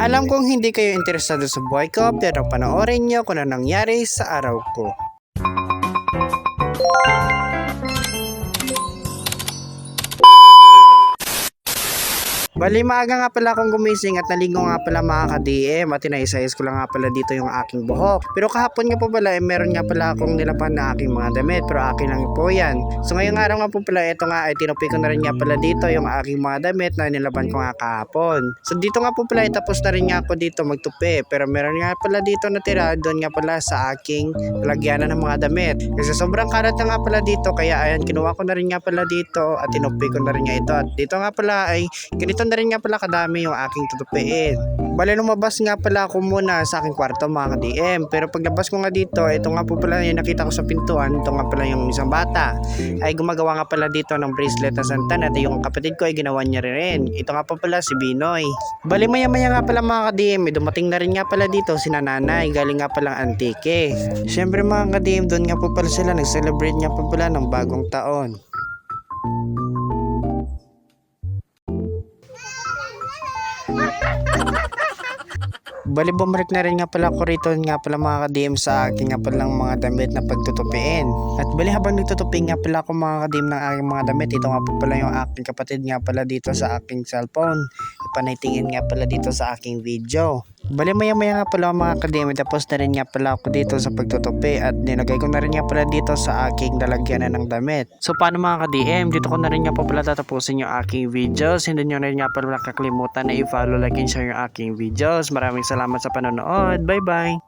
Alam kong hindi kayo interesado sa buhay ko pero panoorin nyo kung ano nangyari sa araw ko. Bali, maaga nga pala akong gumising at naligo nga pala mga ka-DM at inaisayas ko lang nga pala dito yung aking buhok. Pero kahapon nga po pala, eh, meron nga pala akong nilaban na aking mga damit pero akin lang po yan. So ngayong araw nga po pala, ito nga ay tinupi ko na rin nga pala dito yung aking mga damit na nilaban ko nga kahapon. So dito nga po pala, eh, tapos na rin nga ako dito magtupi. Pero meron nga pala dito natira doon nga pala sa aking lagyanan ng mga damit. Kasi sobrang karat na nga pala dito kaya ayan, kinuha ko na rin nga pala dito at tinupi ko na rin nga ito. At dito nga pala ay ganito na rin nga pala kadami yung aking tutupiin. Bale lumabas nga pala ako muna sa aking kwarto mga ka-DM. Pero paglabas ko nga dito, ito nga po pala yung nakita ko sa pintuan. Ito nga pala yung isang bata. Ay gumagawa nga pala dito ng bracelet na santan at yung kapatid ko ay ginawa niya rin. Ito nga pa pala si Binoy. Bale maya maya nga pala mga ka-DM, eh, dumating na rin nga pala dito si nanay. Galing nga palang antike. Siyempre mga ka-DM, doon nga po pala sila nag-celebrate nga po pala ng bagong taon. Bali bumalik na rin nga pala ako rito nga pala mga ka-DM sa aking nga palang mga damit na pagtutupiin. At bali habang nagtutupi nga pala ako mga ka-DM ng aking mga damit, ito nga po pala yung aking kapatid nga pala dito sa aking cellphone. Panaytingin nga pala dito sa aking video. Bali maya maya nga pala mga ka-DM, tapos na rin nga pala ako dito sa pagtutupi at nilagay ko na rin nga pala dito sa aking lalagyanan ng damit. So paano mga ka-DM, dito ko na rin nga pala tatapusin yung aking videos. Hindi nyo rin nga pala kakalimutan na i-follow, like, and share yung aking videos. Maraming salamat sa panonood. Bye-bye!